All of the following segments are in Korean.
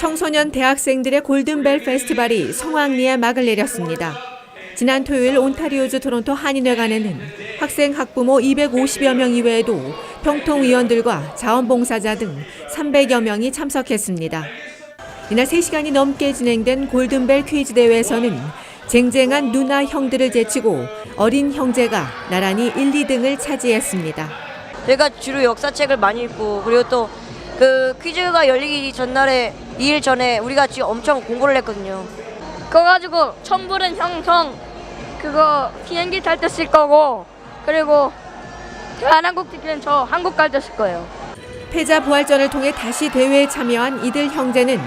청소년 대학생들의 골든벨 페스티벌이 성황리에 막을 내렸습니다. 지난 토요일 온타리오주 토론토 한인회관에는 학생 학부모 250여 명 이외에도 평통위원들과 자원봉사자 등 300여 명이 참석했습니다. 이날 3시간이 넘게 진행된 골든벨 퀴즈 대회에서는 쟁쟁한 누나 형들을 제치고 어린 형제가 나란히 1, 2등을 차지했습니다. 제가 주로 역사책을 많이 읽고 그리고 또 그 퀴즈가 열리기 전날에 2일 전에 우리가 지금 엄청 공부를 했거든요. 그거 가지고 천불은 형, 형 그거 비행기 탈 때 쓸 거고 그리고 대한항공 티켓은 저 한국 갈 때 쓸 거예요. 패자 부활전을 통해 다시 대회에 참여한 이들 형제는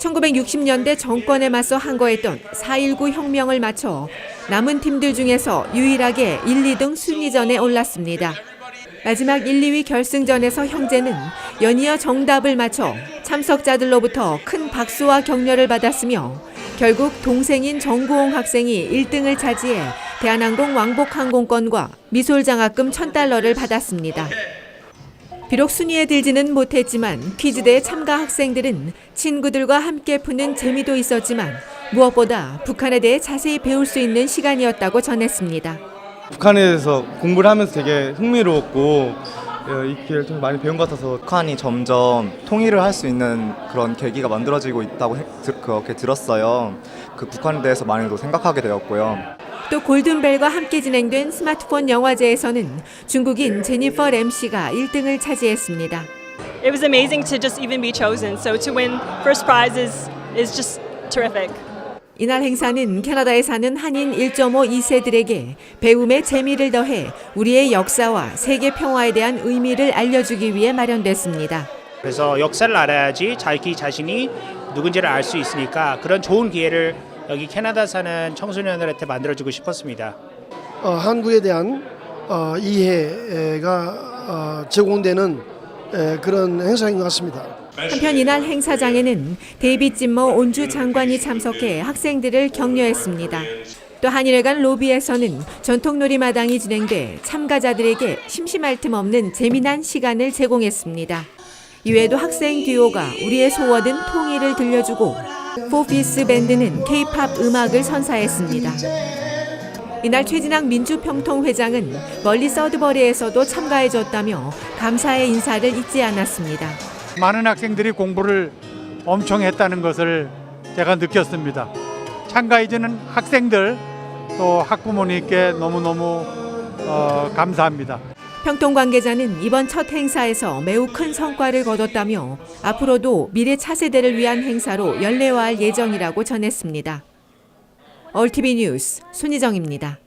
1960년대 정권에 맞서 항거했던 4.19 혁명을 마쳐 남은 팀들 중에서 유일하게 1, 2등 순위전에 올랐습니다. 마지막 1, 2위 결승전에서 형제는 연이어 정답을 맞춰 참석자들로부터 큰 박수와 격려를 받았으며 결국 동생인 정고홍 학생이 1등을 차지해 대한항공 왕복 항공권과 미솔 장학금 1000달러를 받았습니다. 비록 순위에 들지는 못했지만 퀴즈대에 참가 학생들은 친구들과 함께 푸는 재미도 있었지만 무엇보다 북한에 대해 자세히 배울 수 있는 시간이었다고 전했습니다. 북한에 대해서 공부를 하면서 되게 흥미로웠고 어, 이 기회를 좀 많이 배운 것 같아서 북한이 점점 통일을 할 수 있는 그런 계기가 만들어지고 있다고 해- 드- 그렇게 들었어요. 그 북한에 대해서 많이도 생각하게 되었고요. 또 골든벨과 함께 진행된 스마트폰 영화제에서는 중국인 제니퍼 램씨가 1등을 차지했습니다. it was amazing to just even be chosen. So to win first prize is is just terrific. 이날 행사는 캐나다에 사는 한인 1.5 2세들에게 배움의 재미를 더해 우리의 역사와 세계 평화에 대한 의미를 알려주기 위해 마련됐습니다. 그래서 역사를 알아야지 자기 자신이 누군지를 알 수 있으니까 그런 좋은 기회를 여기 캐나다 사는 청소년들한테 만들어주고 싶었습니다. 어, 한국에 대한 어, 이해가 어, 제공되는 에, 그런 행사인 것 같습니다. 한편 이날 행사장에는 데이빗 진머 온주 장관이 참석해 학생들을 격려했습니다. 또 한일회관 로비에서는 전통놀이 마당이 진행돼 참가자들에게 심심할 틈 없는 재미난 시간을 제공했습니다. 이외에도 학생 듀오가 우리의 소원은 통일을 들려주고 포피스 밴드는 K-팝 음악을 선사했습니다. 이날 최진학 민주평통회장은 멀리 서드버리에서도 참가해줬다며 감사의 인사를 잊지 않았습니다. 많은 학생들이 공부를 엄청 했다는 것을 제가 느꼈습니다. 참가해주는 학생들 또 학부모님께 너무너무 어, 감사합니다. 평통 관계자는 이번 첫 행사에서 매우 큰 성과를 거뒀다며 앞으로도 미래 차세대를 위한 행사로 연례화할 예정이라고 전했습니다. 얼티비 뉴스 손희정입니다.